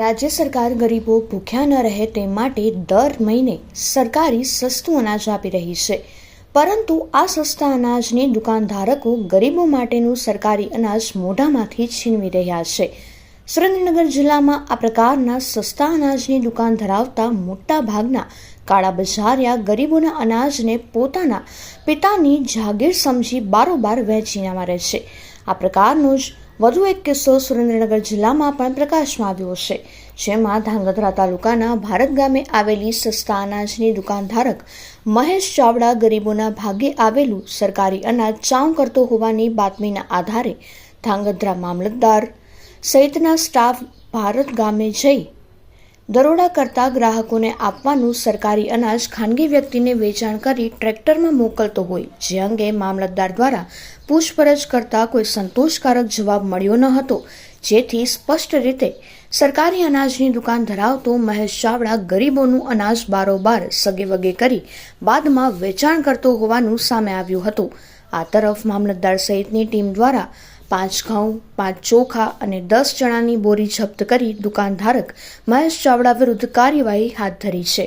રાજ્ય સરકાર ગરીબો ભૂખ્યા ન રહે તે માટે દર મહિને સરકારી સસ્તું અનાજ આપી રહી છે. પરંતુ આ સસ્તા અનાજની દુકાનધારકો ગરીબો માટેનું સરકારી અનાજ મોઢામાંથી છીનવી રહ્યા છે. સુરેન્દ્રનગર જિલ્લામાં આ પ્રકારના સસ્તા અનાજની દુકાન ધરાવતા મોટા ભાગના કાળા બજારિયા ગરીબોના અનાજને પોતાના પિતાની જાગીર સમજી બારોબાર વહેંચીને મારે છે. આ પ્રકારનો જ વધુ એક કિસ્સો સુરેન્દ્રનગર જિલ્લામાં પણ પ્રકાશમાં આવ્યો છે જેમાં ધાંગધ્રા તાલુકાના ભારત ગામે આવેલી સસ્તા અનાજની દુકાનધારક મહેશ ચાવડા ગરીબોના ભાગે આવેલું સરકારી અનાજ ચાઉં કરતો હોવાની બાતમીના આધારે ધાંગધ્રા મામલતદાર સહિતના સ્ટાફ ભારત ગામે જઈ દરોડા કરતા ગ્રાહકોને આપવાનું સરકારી અનાજ ખાનગી વ્યક્તિને વેચાણ કરી ટ્રેક્ટરમાં મોકલતો હોય. જે અંગે મામલતદાર દ્વારા પૂછપરછ કરતા કોઈ સંતોષકારક જવાબ મળ્યો ન હતો. જેથી સ્પષ્ટ રીતે સરકારી અનાજની દુકાન ધરાવતો મહેશ ચાવડા ગરીબોનું અનાજ બારોબાર સગે વગે કરી બાદમાં વેચાણ કરતો હોવાનું સામે આવ્યું હતું. આ તરફ મામલતદાર સહિતની ટીમ દ્વારા પાંચ ઘઉં, પાંચ ચોખા અને દસ ચણાની બોરી જપ્ત કરી દુકાનધારક મહેશ ચાવડા વિરુદ્ધ કાર્યવાહી હાથ ધરી છે.